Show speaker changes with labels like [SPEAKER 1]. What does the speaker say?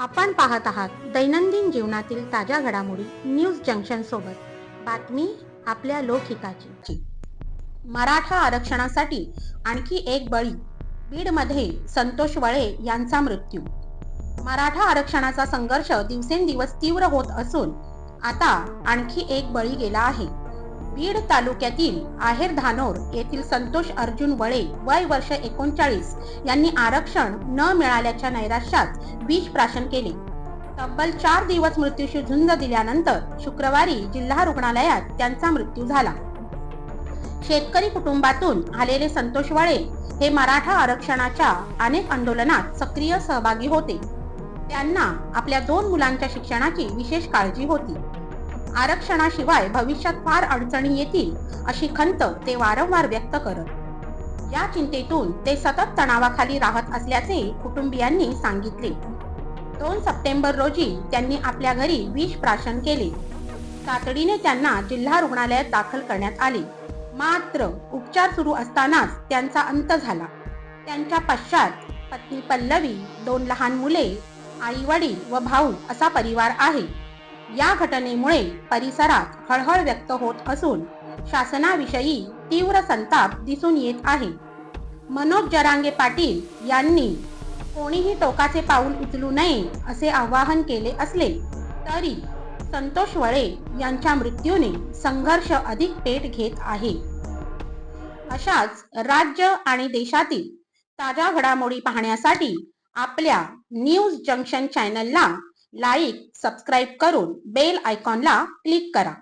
[SPEAKER 1] आपण पाहत आहात दैनंदिन जीवनातील ताज्या घडामोडी न्यूज जंक्शन सोबत. बातमी आपल्या लोकहिताची. मराठा आरक्षणासाठी आणखी एक बळी बीडमध्ये संतोष वळे यांचा मृत्यू. मराठा आरक्षणाचा संघर्ष दिवसेंदिवस तीव्र होत असून आता आणखी एक बळी गेला आहे. बीड तालुक्यातील आहेर धानोर येथील संतोष अर्जुन वळे वय वर्ष एकोणचाळीस यांनी आरक्षण न मिळाल्याच्या नैराश्यात बीज प्राशन केले. तब्बल चार दिवस मृत्यूशी झुंज दिल्यानंतर शुक्रवारी जिल्हा रुग्णालयात त्यांचा मृत्यू झाला. शेतकरी कुटुंबातून आलेले संतोष वळे हे मराठा आरक्षणाच्या अनेक आंदोलनात सक्रिय सहभागी होते. त्यांना आपल्या दोन मुलांच्या शिक्षणाची विशेष काळजी होती. आरक्षणाशिवाय भविष्यात फार अडचणी येतील अशी खंत ते वारंवार व्यक्त करत. या चिंतेतून ते सतत तणावाखाली राहत असल्याचे कुटुंबियांनी सांगितले. दोन सप्टेंबर रोजी त्यांनी आपल्या घरी विष प्राशन केले. तातडीने त्यांना जिल्हा रुग्णालयात दाखल करण्यात आले. मात्र उपचार सुरू असतानाच त्यांचा अंत झाला. त्यांच्या पश्चात पत्नी पल्लवी दोन लहान मुले आई वडील व भाऊ असा परिवार आहे. या घटनेमुळे परिसरात हळहळ व्यक्त होत असून शासनाविषयी तीव्र संताप दिसून येत आहे. मनोज जरांगे पाटील यांनी कोणीही टोकाचे पाऊल उचलू नये असे आवाहन केले असले तरी संतोष वळे यांच्या मृत्यूने संघर्ष अधिक पेट घेत आहे. अशाच राज्य आणि देशातील ताज्या घडामोडी पाहण्यासाठी आपल्या न्यूज जंक्शन चॅनलला लाईक सबस्क्राईब करून बेल आयकॉनला क्लिक करा.